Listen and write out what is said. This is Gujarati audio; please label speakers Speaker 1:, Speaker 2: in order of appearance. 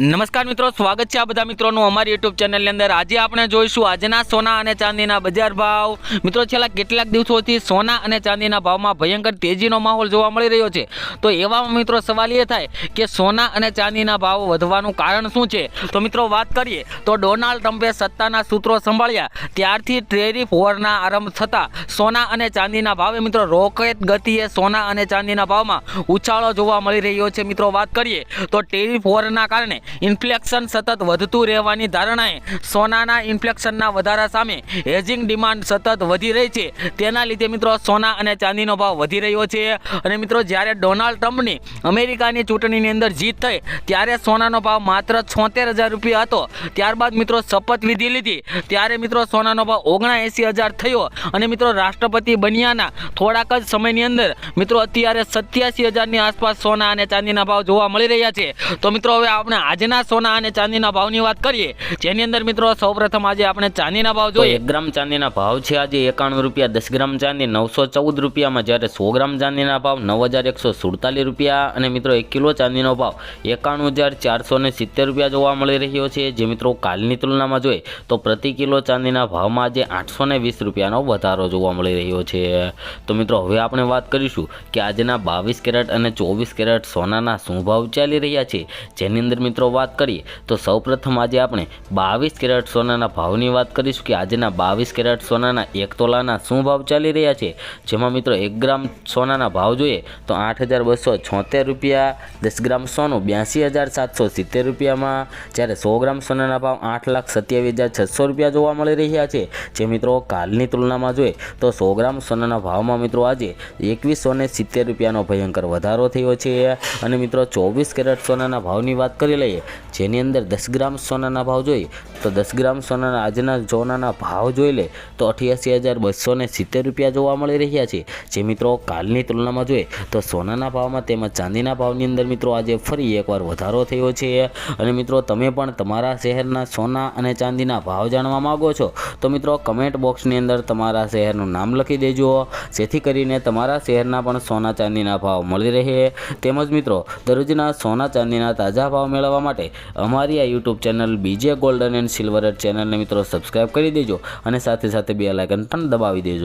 Speaker 1: નમસ્કાર મિત્રો, સ્વાગત છે આ બધા મિત્રોનું અમારી યુટ્યુબ ચેનલની અંદર. આજે આપણે જોઈશું આજના સોના અને ચાંદીના બજાર ભાવ. મિત્રો, છેલ્લા કેટલાક દિવસોથી સોના અને ચાંદીના ભાવમાં ભયંકર તેજીનો માહોલ જોવા મળી રહ્યો છે. તો એવામાં મિત્રો, સવાલ એ થાય કે સોના અને ચાંદીના ભાવ વધવાનું કારણ શું છે? તો મિત્રો, વાત કરીએ તો ડોનાલ્ડ ટ્રમ્પે સત્તાના સૂત્રો સંભાળ્યા. ત્યારથી ટ્રેરિફ વોરના આરંભ થતાં સોના અને ચાંદીના ભાવે મિત્રો, રોકેટ ગતિએ સોના અને ચાંદીના ભાવમાં ઉછાળો જોવા મળી રહ્યો છે. મિત્રો, વાત કરીએ તો ટેરિફ વોરના કારણે ઇન્ફ્લેક્શન સતત વધતું રહેવાની ધારણાએ સોનાના ઇન્ફ્લેક્શનના વધારા સામે હેજિંગ ડિમાન્ડ સતત વધી રહી છે. તેના લીધે મિત્રો સોના અને ચાંદીનો ભાવ વધી રહ્યો છે. અને મિત્રો જ્યારે ડોનાલ્ડ ટ્રમ્પની અમેરિકાની ચૂંટણીની અંદર જીત થઈ, ત્યારે સોનાનો ભાવ માત્ર છોતેર હજાર રૂપિયા હતો. ત્યારબાદ મિત્રો શપથ વિધિ લીધી. ત્યારે મિત્રો સોનાનો ભાવ ઓગણએંસી હજાર થયો. અને મિત્રો રાષ્ટ્રપતિ બન્યાના થોડાક જ સમયની અંદર મિત્રો અત્યારે સત્યાસી હજારની આસપાસ સોના અને ચાંદીના ભાવ જોવા મળી રહ્યા છે. તો મિત્રો હવે આપણે આજના સોના અને ચાંદીના ભાવની વાત કરીએ, જેની અંદર મિત્રો સૌપ્રથમ આજે આપણે ચાંદીના ભાવ જોઈએ. એક ગ્રામ ચાંદીના ભાવ છે આજે એકાણું રૂપિયા, દસ ગ્રામ ચાંદી, નવસો ચૌદ રૂપિયામાં જ્યારે સો ગ્રામ ચાંદીના ભાવ, નવ હજાર એકસો સુડતાલીસ રૂપિયા અને મિત્રો એક કિલો ચાંદીનો ભાવ એકાણું હજાર ચારસો સિત્તેર રૂપિયા જોવા મળી રહ્યો છે. જે મિત્રો કાલની તુલનામાં જોઈએ તો પ્રતિ કિલો ચાંદીના ભાવમાં આજે આઠસો વીસ રૂપિયાનો વધારો જોવા મળી રહ્યો છે. તો મિત્રો હવે આપણે વાત કરીશું કે આજના બાવીસ કેરેટ અને ચોવીસ કેરેટ સોનાના શું ભાવ ચાલી રહ્યા છે, જેની અંદર મિત્રો વાત કરીએ, તો સૌપ્રથમ આજે આપણે બાવીસ કેરેટ સોનાના ભાવની વાત કરીશું કે આજના બાવીસ કેરેટ સોનાના એક તોલાના શું ભાવ ચાલી રહ્યા છે? જેમાં મિત્રો એક ગ્રામ સોનાના ભાવ જોઈએ, તો આઠ હજાર બસો છોતેર રૂપિયા, દસ ગ્રામ સોનું બ્યાસી હજાર સાતસો સિત્તેર રૂપિયામાં, જ્યારે સો ગ્રામ સોનાના ભાવ આઠ લાખ સત્યાવીસ હજાર છસો રૂપિયા જોવા મળી રહ્યા છે. જે મિત્રો કાલની તુલનામાં જોઈએ, તો સો ગ્રામ સોનાના ભાવમાં મિત્રો આજે એકવીસો સિત્તેર રૂપિયાનો ભયંકર વધારો થયો છે. અને મિત્રો ચોવીસ કેરેટ સોનાના ભાવની વાત કરી લઈએ જેની અંદર દસ ગ્રામ સોનાના ભાવ જોઈએ તો દસ ગ્રામ સોનાના આજના સોનાના ભાવ જોઈ લે, તો અઠ્યાસી હજાર બસો ને સિત્તેર રૂપિયા જોવા મળી રહ્યા છે. જે મિત્રો કાલની તુલનામાં જોઈએ, તો સોનાના ભાવમાં તેમજ ચાંદીના ભાવની અંદર મિત્રો આજે ફરી એકવાર વધારો થયો છે. અને મિત્રો, તમે પણ તમારા શહેરના સોના અને ચાંદીના ભાવ જાણવા માગો છો, તો મિત્રો કમેન્ટ બોક્સની અંદર તમારા શહેરનું નામ લખી દેજો. જેથી કરીને તમારા શહેરના પણ સોના ચાંદીના ભાવ મળી રહે. તેમજ મિત્રો, દરરોજના સોના ચાંદીના તાજા ભાવ મેળવવા માટે અમારી આ યુટ્યુબ ચેનલ બીજે ગોલ્ડન એન્ડ સિલ્વર ચેનલને મિત્રો સબસ્ક્રાઈબ કરી દેજો અને સાથે સાથે બે લાઇકન પણ દબાવી દેજો.